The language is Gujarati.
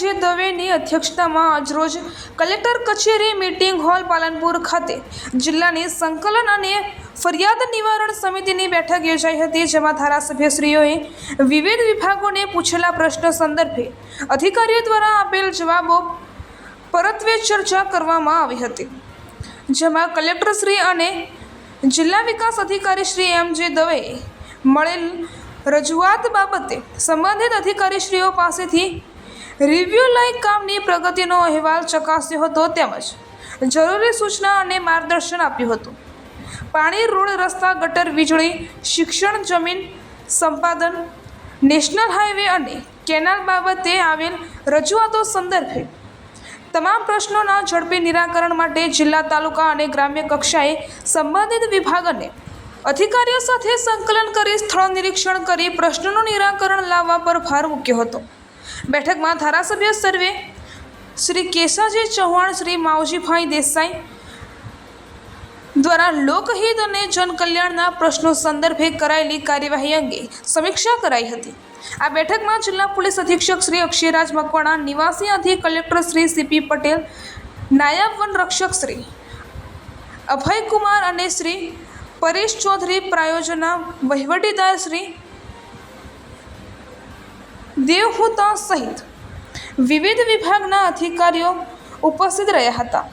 જે દવેની અધ્યક્ષતામાં આજરોજ કલેક્ટર કચેરી મીટિંગ હોલ પાલનપુર ખાતે જિલ્લાની સંકલન અને ફરિયાદ નિવારણ સમિતિની બેઠક યોજાઈ હતી, જેમાં ધારાસભ્યશ્રીઓએ વિવિધ વિભાગોને પૂછેલા પ્રશ્નો સંદર્ભે અધિકારીઓ દ્વારા આપેલ જવાબો પરત્વે ચર્ચા કરવામાં આવી હતી. જેમાં કલેક્ટરશ્રી અને જિલ્લા વિકાસ અધિકારી શ્રી એમ જે દવેએ મળેલ રજૂઆત બાબતે સંબંધિત અધિકારીશ્રીઓ પાસેથી રિવ્યુ લઈ કામની પ્રગતિનો અહેવાલ ચકાસ્યો હતો તેમજ જરૂરી સૂચના અને માર્ગદર્શન આપ્યું હતું. પાણી, રોડ, રસ્તા, ગટર, વીજળી, શિક્ષણ, જમીન સંપાદન, નેશનલ હાઈવે અને કેનાલ બાબતે આવેલ રજૂઆતો સંદર્ભે તમામ પ્રશ્નોના ઝડપી નિરાકરણ માટે જિલ્લા તાલુકા અને ગ્રામ્ય કક્ષાએ સંબંધિત વિભાગ અને અધિકારીઓ સાથે સંકલન કરી સ્થળ નિરીક્ષણ કરી પ્રશ્નોનું નિરાકરણ લાવવા પર ભાર મૂક્યો હતો. બેઠકમાં ધારાસભ્ય સર્વે શ્રી કેશાજી ચૌહાણ, શ્રી માવજીભાઈ દેસાઈ દ્વારા લોકહિત અને જનકલ્યાણના પ્રશ્નો સંદર્ભે કરાયેલી કાર્યવાહી અંગે સમીક્ષા કરાઈ હતી. આ બેઠકમાં જિલ્લા પોલીસ અધિક્ષક શ્રી અક્ષયરાજ મકવાણા, નિવાસી અધિક કલેક્ટર શ્રી સીપી પટેલ, નાયબ વન રક્ષક શ્રી અભયકુમાર અને શ્રી પરેશ ચૌધરી પ્રાયોજના વહીવટીદાર શ્રી દેવહૂતા સહિત વિવિધ વિભાગના અધિકારીઓ ઉપસ્થિત રહ્યા હતા.